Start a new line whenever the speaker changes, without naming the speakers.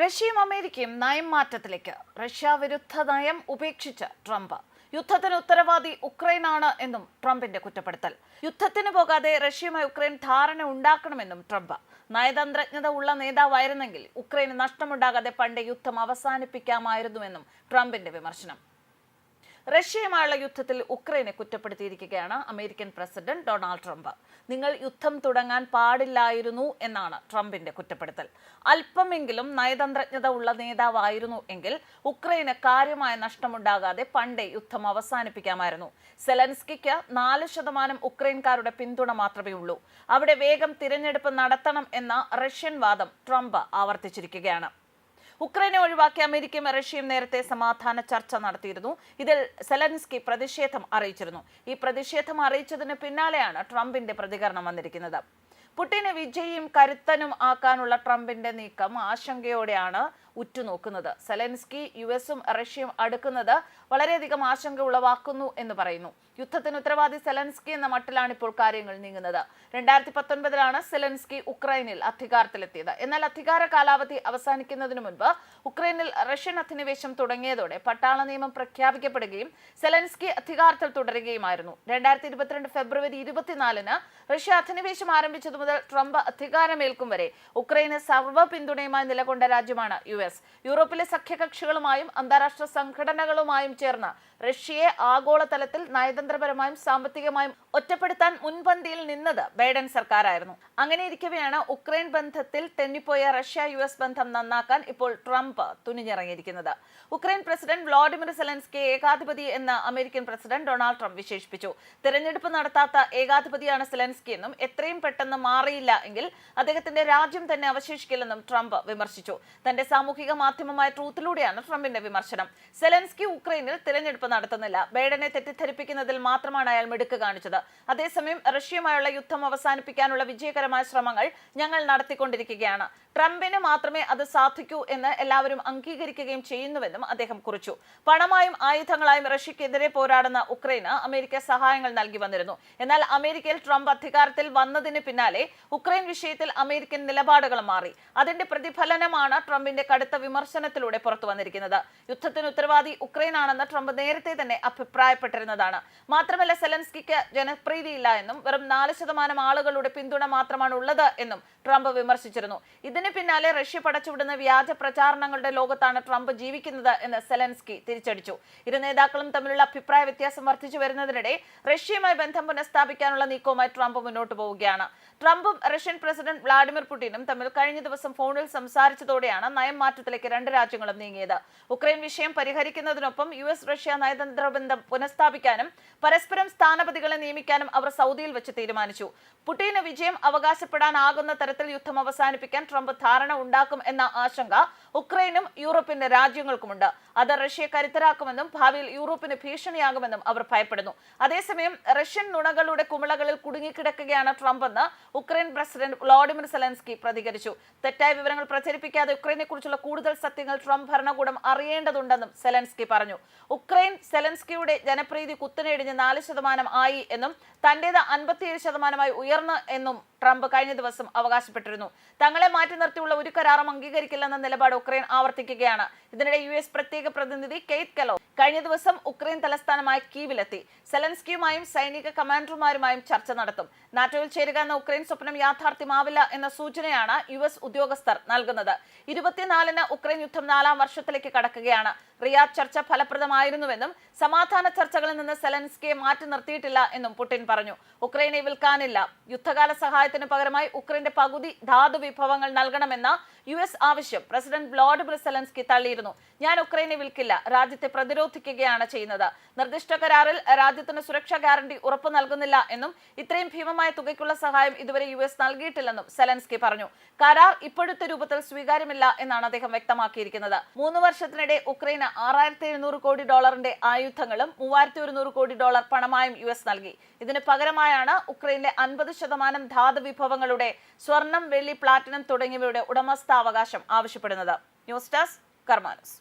റഷ്യയും അമേരിക്കയും നയം മാറ്റത്തിലേക്ക് റഷ്യ വിരുദ്ധ നയം ഉപേക്ഷിച്ച് ട്രംപ്. യുദ്ധത്തിന് ഉത്തരവാദി ഉക്രൈനാണ് എന്നും ട്രംപിന്റെ കുറ്റപ്പെടുത്തൽ. യുദ്ധത്തിന് പോകാതെ റഷ്യയുമായി ഉക്രൈൻ ധാരണ ഉണ്ടാക്കണമെന്നും ട്രംപ്. നയതന്ത്രജ്ഞത ഉള്ള നേതാവായിരുന്നെങ്കിൽ ഉക്രൈന് നഷ്ടമുണ്ടാകാതെ പണ്ട് യുദ്ധം അവസാനിപ്പിക്കാമായിരുന്നുവെന്നും ട്രംപിന്റെ വിമർശനം. റഷ്യയുമായുള്ള യുദ്ധത്തിൽ ഉക്രൈനെ കുറ്റപ്പെടുത്തിയിരിക്കുകയാണ് അമേരിക്കൻ പ്രസിഡന്റ് ഡൊണാൾഡ് ട്രംപ്. നിങ്ങൾ യുദ്ധം തുടങ്ങാൻ പാടില്ലായിരുന്നു എന്നാണ് ട്രംപിന്റെ കുറ്റപ്പെടുത്തൽ. അല്പമെങ്കിലും നയതന്ത്രജ്ഞത ഉള്ള നേതാവായിരുന്നു എങ്കിൽ ഉക്രൈന് കാര്യമായ നഷ്ടമുണ്ടാകാതെ പണ്ടേ യുദ്ധം അവസാനിപ്പിക്കാമായിരുന്നു. സെലൻസ്കിക്ക് നാല് ശതമാനം ഉക്രൈൻകാരുടെ പിന്തുണ മാത്രമേ ഉള്ളൂ. അവിടെ വേഗം തിരഞ്ഞെടുപ്പ് നടത്തണം എന്ന റഷ്യൻ വാദം ട്രംപ് ആവർത്തിച്ചിരിക്കുകയാണ്. ഉക്രൈനെ ഒഴിവാക്കി അമേരിക്കയും റഷ്യയും നേരത്തെ സമാധാന ചർച്ച നടത്തിയിരുന്നു. ഇതിൽ സെലൻസ്കി പ്രതിഷേധം അറിയിച്ചിരുന്നു. ഈ പ്രതിഷേധം അറിയിച്ചതിന് പിന്നാലെയാണ് ട്രംപിന്റെ പ്രതികരണം വന്നിരിക്കുന്നത്. പുടിനെ വിജയിയും കരുത്തനും ആക്കാനുള്ള ട്രംപിന്റെ നീക്കം ആശങ്കയോടെയാണ് ഉറ്റുനോക്കുന്നത്. സെലൻസ്കി യു എസും റഷ്യയും അടുക്കുന്നത് വളരെയധികം ആശങ്ക ഉളവാക്കുന്നു എന്ന് പറയുന്നു. യുദ്ധത്തിന് ഉത്തരവാദി സെലൻസ്കി എന്ന മട്ടിലാണ് ഇപ്പോൾ കാര്യങ്ങൾ നീങ്ങുന്നത്. രണ്ടായിരത്തി പത്തൊൻപതിലാണ് സെലൻസ്കി ഉക്രൈനിൽ അധികാരത്തിലെത്തിയത്. എന്നാൽ അധികാര കാലാവധി അവസാനിക്കുന്നതിന് മുൻപ് ഉക്രൈനിൽ റഷ്യൻ അധിനിവേശം തുടങ്ങിയതോടെ പട്ടാള നിയമം പ്രഖ്യാപിക്കപ്പെടുകയും സെലൻസ്കി അധികാരത്തിൽ തുടരുകയുമായിരുന്നു. രണ്ടായിരത്തി ഇരുപത്തിരണ്ട് ഫെബ്രുവരി ഇരുപത്തിനാലിന് റഷ്യ അധിനിവേശം ആരംഭിച്ചതു മുതൽ ട്രംപ് അധികാരമേൽക്കും വരെ ഉക്രൈന് സർവ പിന്തുണയുമായി നിലകൊണ്ട രാജ്യമാണ് യു എസ്. യൂറോപ്പിലെ സഖ്യകക്ഷികളുമായും അന്താരാഷ്ട്ര സംഘടനകളുമായും ചേർന്ന് റഷ്യയെ ആഗോളതലത്തിൽ നയതന്ത്രപരമായും സാമ്പത്തികമായും ഒറ്റപ്പെടുത്താൻ മുൻപന്തിയിൽ നിന്നത് ബൈഡൻ സർക്കാരായിരുന്നു. അങ്ങനെ ഇരിക്കവെയാണ് ഉക്രൈൻ ബന്ധത്തിൽ തെന്നിപ്പോയ റഷ്യ യു എസ് ബന്ധം നന്നാക്കാൻ ഇപ്പോൾ ട്രംപ് തുനിഞ്ഞിറങ്ങിയിരിക്കുന്നത്. ഉക്രൈൻ പ്രസിഡന്റ് വ്ളാഡിമിർ സെലൻസ്കി ഏകാധിപതി എന്ന് അമേരിക്കൻ പ്രസിഡന്റ് ഡൊണാൾഡ് ട്രംപ് വിശേഷിപ്പിച്ചു. തെരഞ്ഞെടുപ്പ് നടത്താത്ത ഏകാധിപതിയാണ് സെലൻസ്കി എന്നും എത്രയും പെട്ടെന്ന് മാറിയില്ല എങ്കിൽ അദ്ദേഹത്തിന്റെ രാജ്യം തന്നെ അവശേഷിക്കില്ലെന്നും ട്രംപ് വിമർശിച്ചു. തന്റെ സാമൂഹിക മാധ്യമമായ ട്രൂത്തിലൂടെയാണ് ട്രംപിന്റെ വിമർശനം. സെലൻസ്കി ഉക്രൈനിൽ തിരഞ്ഞെടുപ്പ് നടത്തുന്നില്ല. ബൈഡനെ തെറ്റിദ്ധരിപ്പിക്കുന്നതിൽ മാത്രമാണ് അയാൾ മിടുക്ക് കാണിച്ചത്. അതേസമയം റഷ്യയുമായുള്ള യുദ്ധം അവസാനിപ്പിക്കാനുള്ള വിജയകരമായ ശ്രമങ്ങൾ ഞങ്ങൾ നടത്തിക്കൊണ്ടിരിക്കുകയാണ്. ട്രംപിന് മാത്രമേ അത് സാധിക്കൂ എന്ന് എല്ലാവരും അംഗീകരിക്കുകയും ചെയ്യുന്നുവെന്നും അദ്ദേഹം കുറിച്ചു. പണമായും ആയുധങ്ങളായും റഷ്യക്കെതിരെ പോരാടുന്ന ഉക്രൈന് അമേരിക്ക സഹായങ്ങൾ നൽകി വന്നിരുന്നു. എന്നാൽ അമേരിക്കയിൽ ട്രംപ് അധികാരത്തിൽ വന്നതിന് പിന്നാലെ ഉക്രൈൻ വിഷയത്തിൽ അമേരിക്കൻ നിലപാടുകൾ മാറി. അതിന്റെ പ്രതിഫലനമാണ് ട്രംപിന്റെ കടുത്ത വിമർശനത്തിലൂടെ പുറത്തു വന്നിരിക്കുന്നത്. യുദ്ധത്തിന് ഉത്തരവാദി ഉക്രൈനാണെന്ന് ട്രംപ് നേരത്തെ തന്നെ അഭിപ്രായപ്പെട്ടിരുന്നതാണ്. മാത്രമല്ല സെലൻസ്കിക്ക് ജനപ്രീതിയില്ല എന്നും വെറും നാല് ശതമാനം ആളുകളുടെ പിന്തുണ മാത്രമാണ് ഉള്ളത് എന്നും ട്രംപ് വിമർശിച്ചിരുന്നു. ഇതിന് പിന്നാലെ റഷ്യ പടച്ചുവിടുന്ന വ്യാജ പ്രചാരണങ്ങളുടെ ലോകത്താണ് ട്രംപ് ജീവിക്കുന്നത് എന്ന് സെലൻസ്കി തിരിച്ചടിച്ചു. ഇരു നേതാക്കളും തമ്മിലുള്ള അഭിപ്രായ വ്യത്യാസം വർദ്ധിച്ചു വരുന്നതിനിടെ റഷ്യയുമായി ബന്ധം പുനഃസ്ഥാപിക്കാനുള്ള നീക്കവുമായി ട്രംപ് മുന്നോട്ട് പോവുകയാണ്. ട്രംപും റഷ്യൻ പ്രസിഡന്റ് വ്ളാഡിമിർ പുടിനും തമ്മിൽ കഴിഞ്ഞ ദിവസം ഫോണിൽ സംസാരിച്ചതോടെയാണ് നയം മാറ്റത്തിലേക്ക് രണ്ട് രാജ്യങ്ങളും നീങ്ങിയത്. ഉക്രൈൻ വിഷയം പരിഹരിക്കുന്നതിനൊപ്പം യു എസ് റഷ്യ നയതന്ത്ര ബന്ധം പുനഃസ്ഥാപിക്കാനും പരസ്പരം സ്ഥാനപതികളെ നിയമിക്കാനും അവർ സൗദിയിൽ വെച്ച് തീരുമാനിച്ചു. പുടിന് വിജയം അവകാശപ്പെടാനാകുന്ന തരത്തിൽ യുദ്ധം അവസാനിപ്പിക്കാൻ ട്രംപ് ധാരണ ഉണ്ടാക്കും എന്ന ആശങ്ക ഉക്രൈനും യൂറോപ്യൻ രാജ്യങ്ങൾക്കുമുണ്ട്. അത് റഷ്യയെ കരുത്തരാക്കുമെന്നും ഭാവിയിൽ യൂറോപ്പിന് ഭീഷണിയാകുമെന്നും അവർ ഭയപ്പെടുന്നു. അതേസമയം റഷ്യൻ നുണകളുടെ കുമിളകളിൽ കുടുങ്ങിക്കിടക്കുകയാണ് ട്രംപ് എന്ന് ഉക്രൈൻ പ്രസിഡന്റ് വ്ളാഡിമിർ സെലൻസ്കി പ്രതികരിച്ചു. തെറ്റായ വിവരങ്ങൾ പ്രചരിപ്പിക്കാതെ ഉക്രൈനെ കുറിച്ചുള്ള കൂടുതൽ സത്യങ്ങൾ ട്രംപ് ഭരണകൂടം അറിയേണ്ടതുണ്ടെന്നും സെലൻസ്കി പറഞ്ഞു. ഉക്രൈൻ സെലൻസ്കിയുടെ ജനപ്രീതി കുത്തനെടിഞ്ഞ് നാല് ശതമാനം ആയി എന്നും തന്റേത് അൻപത്തിയേഴ് ശതമാനമായി ഉയർന്നു എന്നും ട്രംപ് കഴിഞ്ഞ ദിവസം അവകാശപ്പെട്ടിരുന്നു. തങ്ങളെ മാറ്റി നിർത്തിയുള്ള ഒരു കരാറും അംഗീകരിക്കില്ലെന്ന നിലപാട് ഉക്രൈൻ ആവർത്തിക്കുകയാണ്. ഇതിനിടെ യു എസ് പ്രത്യേക പ്രതിനിധി കെയ്ത് കലോ കഴിഞ്ഞ ദിവസം ഉക്രൈൻ തലസ്ഥാനമായ കീവിലെത്തി. സെലൻസ്കിയുമായും സൈനിക കമാൻഡർമാരുമായും ചർച്ച നടത്തും. നാറ്റോയിൽ ചേരുക എന്ന ഉക്രൈൻ സ്വപ്നം യാഥാർത്ഥ്യമാവില്ല എന്ന സൂചനയാണ് യു എസ് ഉദ്യോഗസ്ഥർ നൽകുന്നത്. ഇരുപത്തിനാലിന് ഉക്രൈൻ യുദ്ധം നാലാം വർഷത്തിലേക്ക് കടക്കുകയാണ്. റിയാദ് ചർച്ച ഫലപ്രദമായിരുന്നുവെന്നും സമാധാന ചർച്ചകളിൽ നിന്ന് സെലൻസ്കിയെ മാറ്റി നിർത്തിയിട്ടില്ല എന്നും പുടിൻ പറഞ്ഞു. ഉക്രൈനെ വിൽക്കാനില്ല. യുദ്ധകാല സഹായത്തിന് പകരമായി ഉക്രൈന്റെ പകുതി ധാതു വിഭവങ്ങൾ നൽകണമെന്ന യു എസ് ആവശ്യം പ്രസിഡന്റ് വ്ളാഡിമിർ സെലൻസ്കി തള്ളിയിരുന്നു. ഞാൻ ഉക്രൈനെ വിൽക്കില്ല രാജ്യത്തെ പ്രതിരോധിക്കുകയാണ് ചെയ്യുന്നത്. നിർദ്ദിഷ്ട കരാറിൽ രാജ്യത്തിന് സുരക്ഷാ ഗ്യാരണ്ടി ഉറപ്പു നൽകുന്നില്ല എന്നും ഇത്രയും ഭീമമായ തുകയ്ക്കുള്ള സഹായം ഇതുവരെ യു എസ് നൽകിയിട്ടില്ലെന്നും സെലൻസ്കി പറഞ്ഞു. കരാർ ഇപ്പോഴത്തെ രൂപത്തിൽ സ്വീകാര്യമില്ല എന്നാണ് അദ്ദേഹം വ്യക്തമാക്കിയിരിക്കുന്നത്. മൂന്ന് വർഷത്തിനിടെ ഉക്രൈന് ആറായിരത്തി എഴുന്നൂറ് കോടി ഡോളറിന്റെ ആയുധങ്ങളും മൂവായിരത്തി ഒരുന്നൂറ് കോടി ഡോളർ പണമായും യു എസ് നൽകി. ഇതിന് പകരമായാണ് ഉക്രൈനിലെ അൻപത് ശതമാനം ധാതു വിഭവങ്ങളുടെ സ്വർണം വെള്ളി പ്ലാറ്റിനം തുടങ്ങിയവയുടെ ഉടമസ്ഥാവകാശം ആവശ്യപ്പെടുന്നത്. News desk കർമാനസ്.